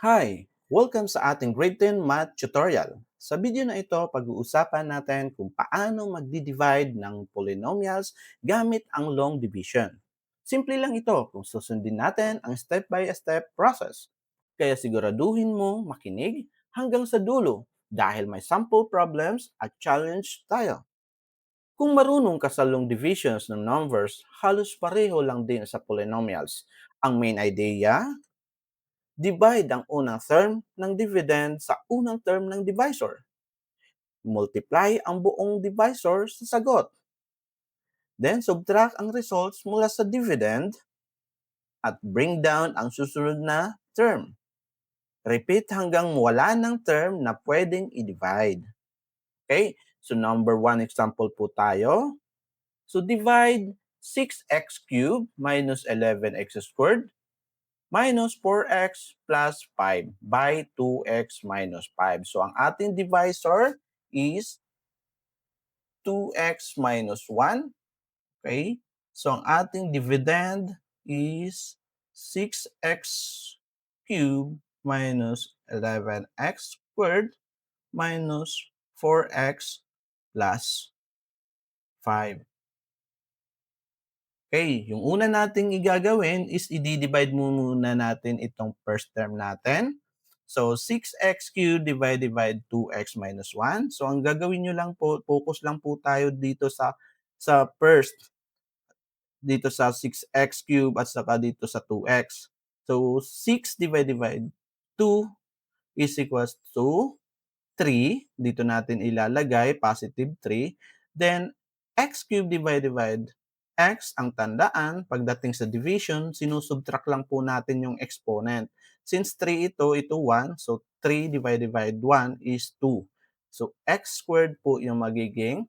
Hi! Welcome sa ating Grade 10 Math Tutorial. Sa video na ito, pag-uusapan natin kung paano magdi-divide ng polynomials gamit ang long division. Simple lang ito kung susundin natin ang step-by-step process. Kaya siguraduhin mo makinig hanggang sa dulo dahil may sample problems at challenge tayo. Kung marunong ka sa long divisions ng numbers, halos pareho lang din sa polynomials. Ang main idea, divide ang unang term ng dividend sa unang term ng divisor. Multiply ang buong divisor sa sagot. Then subtract ang results mula sa dividend at bring down ang susunod na term. Repeat hanggang wala ng term na pwedeng i-divide. Okay? So number one example po tayo. So divide 6x cubed minus 11x squared minus 4x plus 5 by 2x minus 5. So, ang ating divisor is 2x minus 1. Okay? So, ang ating dividend is 6x cubed minus 11x squared minus 4x plus 5. Okay, yung una nating igagawin is i-divide muna natin itong first term natin. So, 6x cubed divided by 2x minus 1. So, ang gagawin nyo lang po, focus lang po tayo dito sa sa first. Dito sa 6x cubed at saka dito sa 2x. So, 6 divided by 2 is equals to 3. Dito natin ilalagay, positive 3. Then, x cubed divided by x, ang tandaan, pagdating sa division, sinusubtract lang po natin yung exponent. Since 3 ito, ito 1, so 3 divided by 1 is 2. So, x squared po yung magiging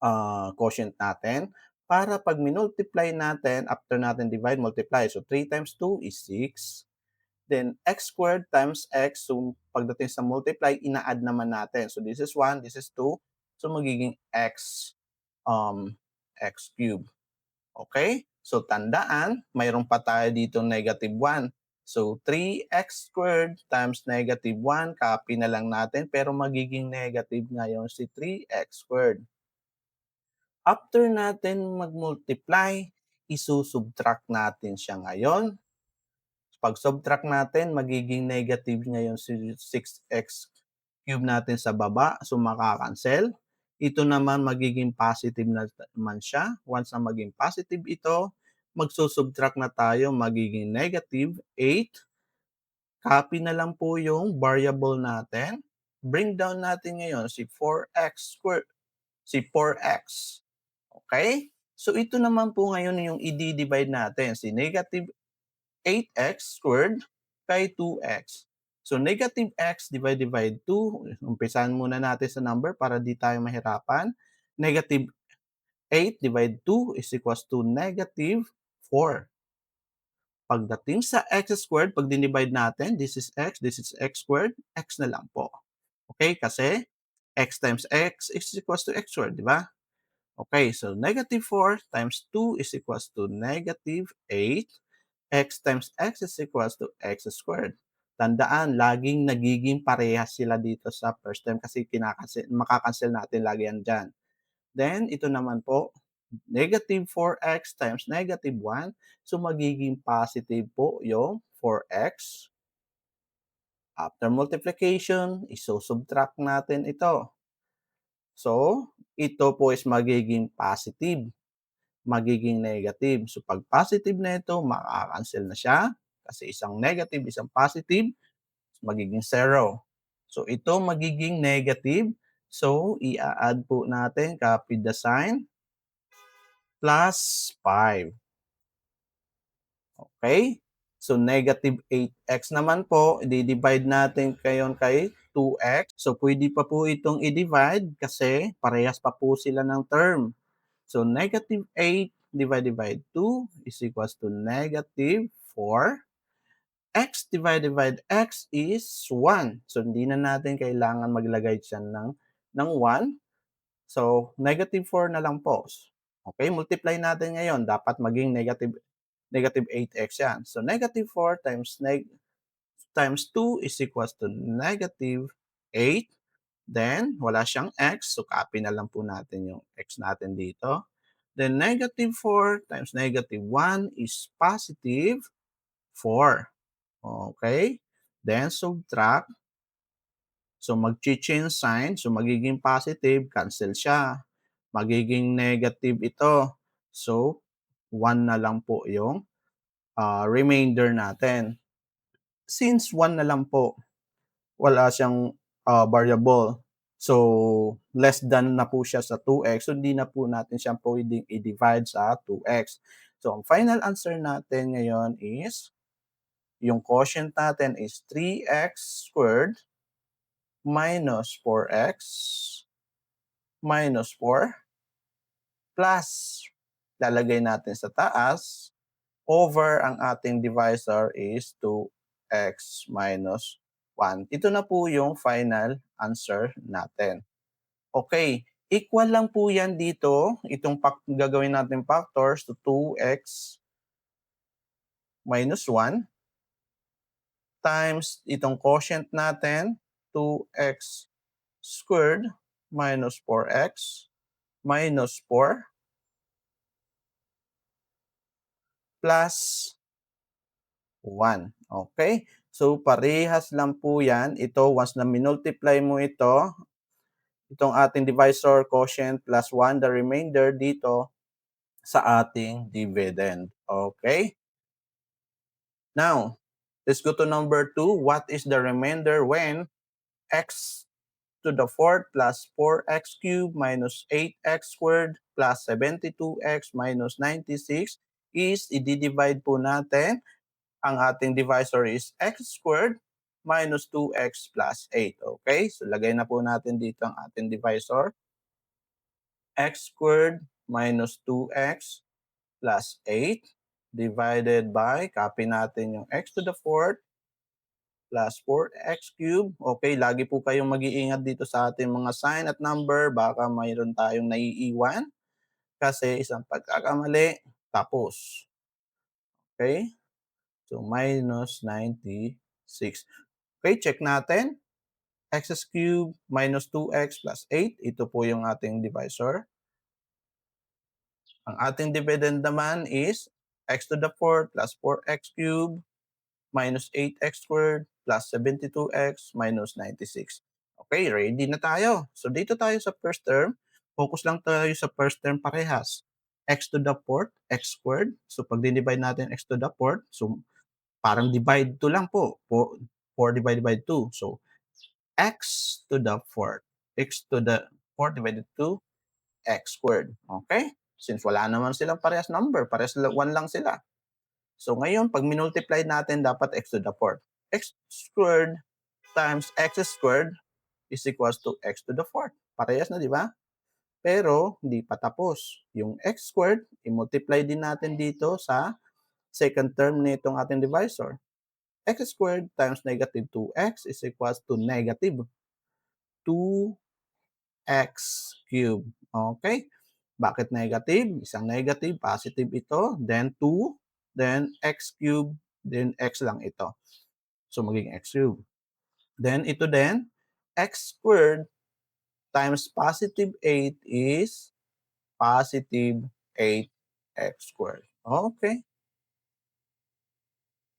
uh, quotient natin para pag minultiply natin, after natin divide, multiply. So, 3 times 2 is 6. Then, x squared times x, so pagdating sa multiply, ina-add naman natin. So, this is 1, this is 2. So, magiging x, um, x cubed. Okay? So, tandaan, mayroon pa tayo dito negative 1. So, 3x squared times negative 1, copy na lang natin, pero magiging negative ngayon si 3x squared. After natin mag-multiply, isusubtract natin siya ngayon. Pag subtract natin, magiging negative ngayon si 6x cube natin sa baba, so makakancel ito naman magiging positive na naman siya. Once na maging positive ito, magsusubtract na tayo, magiging negative 8. Copy na lang po yung variable natin. Bring down natin ngayon si 4x squared, si 4x. Okay? So ito naman po ngayon yung i-divide natin, si negative 8x squared kay 2x. So, negative x divided by 2, umpisahan muna natin sa number para di tayo mahirapan. Negative 8 divided 2 is equals to negative 4. Pagdating sa x squared, pag dinivide natin, this is x, this is x squared, x na lang po. Okay, kasi x times x is equals to x squared, di ba? Okay, so negative 4 times 2 is equals to negative 8. x times x is equals to x squared. Tandaan, laging nagiging parehas sila dito sa first term kasi kinakancel, makakancel natin lagi yan dyan. Then, ito naman po, negative 4x times negative 1. So, magiging positive po yung 4x. After multiplication, isusubtract natin ito. So, ito po is magiging positive. Magiging negative. So, pag positive na ito, makakancel na siya. Kasi isang negative, isang positive, magiging zero. So, ito magiging negative. So, i-add po natin, copy the sign, plus 5. Okay? So, negative 8x naman po, i-divide natin kayon kay 2x. So, pwede pa po itong i-divide kasi parehas pa po sila ng term. So, negative 8 divided by 2 is equals to negative 4 x divided by x is 1. So, hindi na natin kailangan maglagay dyan ng, ng 1. So, negative 4 na lang po. Okay, multiply natin ngayon. Dapat maging negative, negative 8x yan. So, negative 4 times neg times 2 is equals to negative 8. Then, wala siyang x, so copy na lang po natin yung x natin dito. Then, negative 4 times negative 1 is positive 4. Okay? Then, subtract. So, mag-change sign. So, magiging positive, cancel siya. Magiging negative ito. So, 1 na lang po yung uh, remainder natin. Since 1 na lang po, wala siyang uh, variable. So, less than na po siya sa 2x. So, hindi na po natin siya pwedeng i-divide sa 2x. So, ang final answer natin ngayon is, yung quotient natin is 3x squared minus 4x minus 4 plus, lalagay natin sa taas, over ang ating divisor is 2x minus 1. Ito na po yung final answer natin. Okay, equal lang po yan dito. Itong gagawin natin factors to 2x minus 1 times itong quotient natin 2x squared minus 4x minus 4 plus 1. Okay? So, parehas lang po yan. Ito, once na minultiply mo ito, itong ating divisor quotient plus 1, the remainder dito sa ating dividend. Okay? Now, let's go to number 2. What is the remainder when x to the fourth plus 4x cubed minus 8x squared plus 72x minus 96 is i-divide po natin ang ating divisor is x squared minus 2x plus 8. Okay? So, lagay na po natin dito ang ating divisor. x squared minus 2x plus 8 divided by, copy natin yung x to the fourth plus 4x cubed. Okay, lagi po kayong mag-iingat dito sa ating mga sign at number. Baka mayroon tayong naiiwan. Kasi isang pagkakamali, tapos. Okay? So, minus 96. Okay, check natin. x cubed minus 2x plus 8. Ito po yung ating divisor. Ang ating dividend naman is x to the 4 plus 4x cubed minus 8x squared plus 72x minus 96. Okay, ready na tayo. So, dito tayo sa first term. Focus lang tayo sa first term parehas. x to the 4th, x squared. So, pag dinivide natin x to the 4th, so parang divide 2 lang po. 4, 4 divided by 2. So, x to the 4th. x to the 4 divided 2, x squared. Okay? Since wala naman silang parehas number, parehas 1 lang sila. So, ngayon, pag minultiply natin, dapat x to the 4th. x squared times x squared is equals to x to the 4th. Parehas na, di ba? Pero, hindi pa tapos. Yung x squared, i-multiply din natin dito sa second term nitong ating divisor. x squared times negative 2x is equals to negative 2x cubed. Okay? Bakit negative? Isang negative, positive ito, then 2, then x cubed, then x lang ito. So, magiging x cubed. Then, ito din, x squared times positive 8 is positive 8x squared. Okay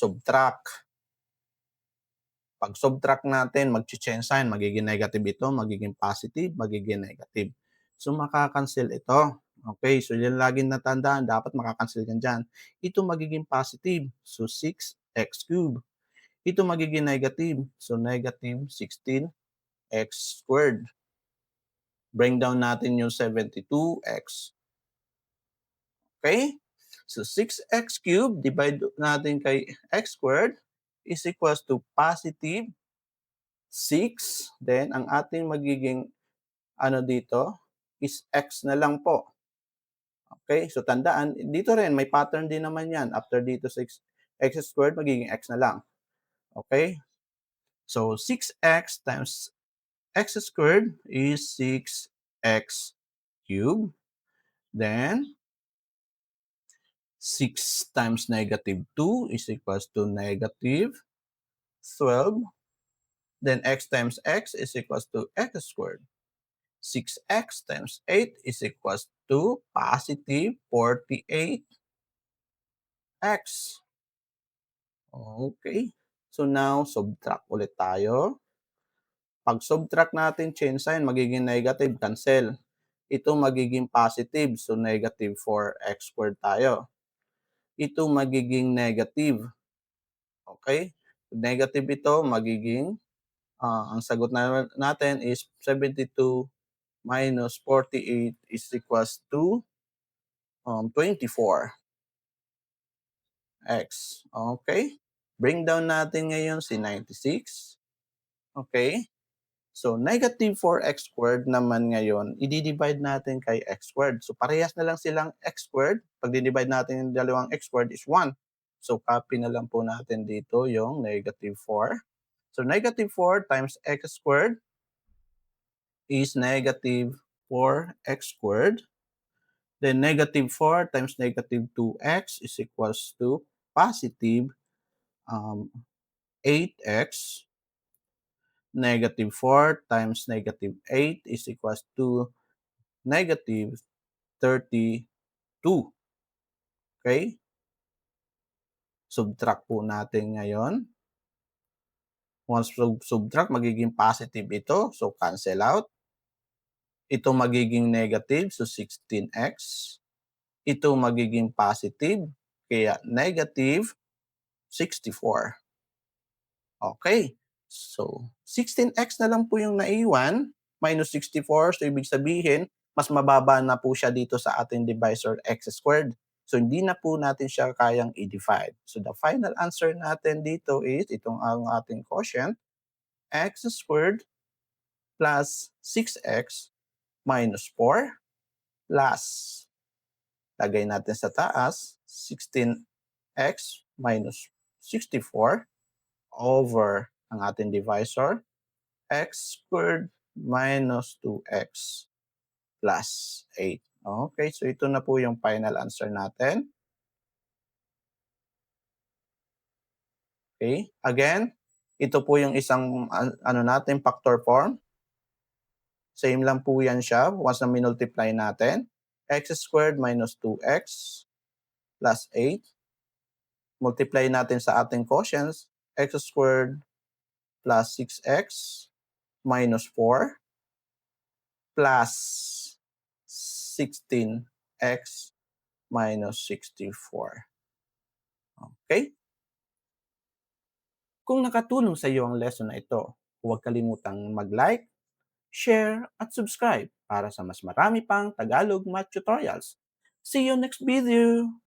subtract. Pag subtract natin, mag-change sign, magiging negative ito, magiging positive, magiging negative. So, makakancel ito. Okay, so yan laging natandaan, dapat makakancel yan dyan. Ito magiging positive, so 6x cubed. Ito magiging negative, so negative 16x squared. Bring down natin yung 72x. Okay? So 6x cubed, divide natin kay x squared is equals to positive 6. Then, ang ating magiging ano dito is x na lang po. Okay, so tandaan, dito rin, may pattern din naman yan. After dito 6 x squared, magiging x na lang. Okay, so 6x times x squared is 6x cubed. Then, 6 times negative 2 is equals to negative 12. Then x times x is equals to x squared. 6x times 8 is equals to positive 48x. Okay. So now, subtract ulit tayo. Pag subtract natin, change sign, magiging negative, cancel. Ito magiging positive, so negative 4x squared tayo. Ito magiging negative. Okay? Negative ito, magiging, uh, ang sagot na natin is 72 minus 48 is equals to um, 24 x. Okay? Bring down natin ngayon si 96. Okay? So, negative 4x squared naman ngayon, i-divide natin kay x squared. So, parehas na lang silang x squared. Pag divide natin yung dalawang x squared is 1. So, copy na lang po natin dito yung negative 4. So, negative 4 times x squared is negative 4x squared. Then negative 4 times negative 2x is equals to positive um, 8x. Negative 4 times negative 8 is equals to negative 32. Okay? Subtract po natin ngayon. Once sub subtract, magiging positive ito. So, cancel out. Ito magiging negative, so 16x. Ito magiging positive, kaya negative 64. Okay. So, 16x na lang po yung naiwan, minus 64. So, ibig sabihin, mas mababa na po siya dito sa ating divisor x squared. So, hindi na po natin siya kayang i-divide. So, the final answer natin dito is, itong ang ating quotient, x squared plus 6x minus 4 plus, lagay natin sa taas, 16x minus 64 over ang ating divisor, x squared minus 2x plus 8. Okay, so ito na po yung final answer natin. Okay, again, ito po yung isang ano natin factor form. Same lang po yan siya once na minultiply natin. x squared minus 2x plus 8. Multiply natin sa ating quotients. x squared plus 6x minus 4 plus 16x minus 64. Okay? Kung nakatulong sa iyo ang lesson na ito, huwag kalimutang mag-like, share, at subscribe para sa mas marami pang Tagalog Math tutorials. See you next video!